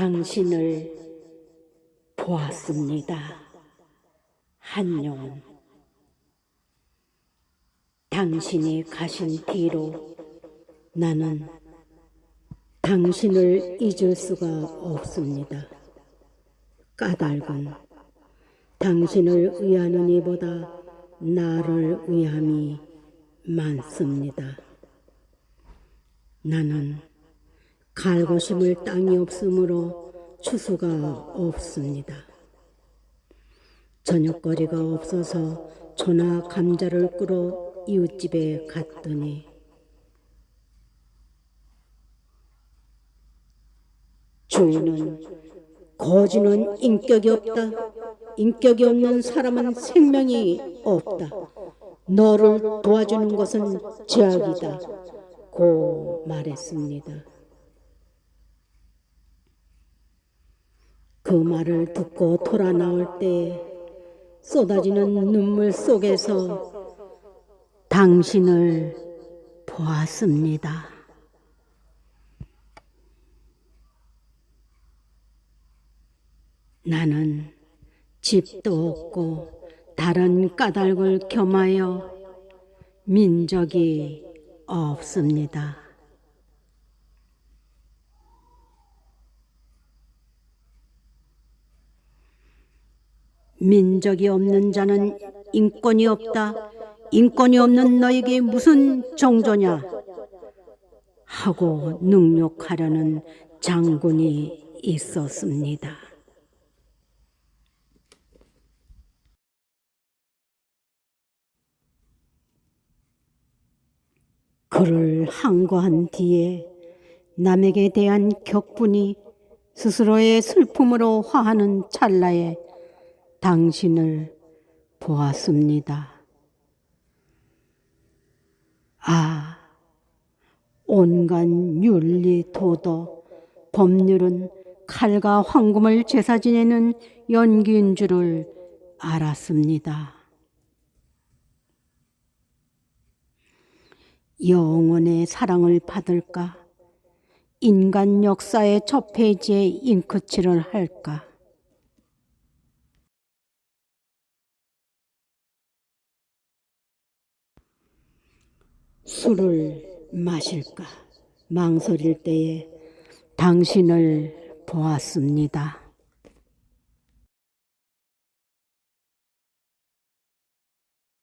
당신을 보았습니다. 한용운. 당신이 가신 뒤로 나는 당신을 잊을 수가 없습니다. 까닭은 당신을 위하는 이보다 나를 위함이 많습니다. 나는 갈고 심을 땅이 없으므로 추수가 없습니다. 저녁거리가 없어서 초나 감자를 끄러 이웃집에 갔더니 주인은 거지는 인격이 없다. 인격이 없는 사람은 생명이 없다. 너를 도와주는 것은 죄악이다. 고 말했습니다. 그 말을 듣고 돌아 나올 때 쏟아지는 눈물 속에서 당신을 보았습니다. 나는 집도 없고 다른 까닭을 겸하여 민족이 없습니다. 민족이 없는 자는 인권이 없다. 인권이 없는 너에게 무슨 정조냐? 하고 능욕하려는 장군이 있었습니다. 그를 항거한 뒤에 남에게 대한 격분이 스스로의 슬픔으로 화하는 찰나에 당신을 보았습니다. 아, 온갖 윤리, 도덕, 법률은 칼과 황금을 제사 지내는 연기인 줄을 알았습니다. 영원의 사랑을 받을까? 인간 역사의 첫 페이지에 잉크칠을 할까? 술을 마실까? 망설일 때에 당신을 보았습니다.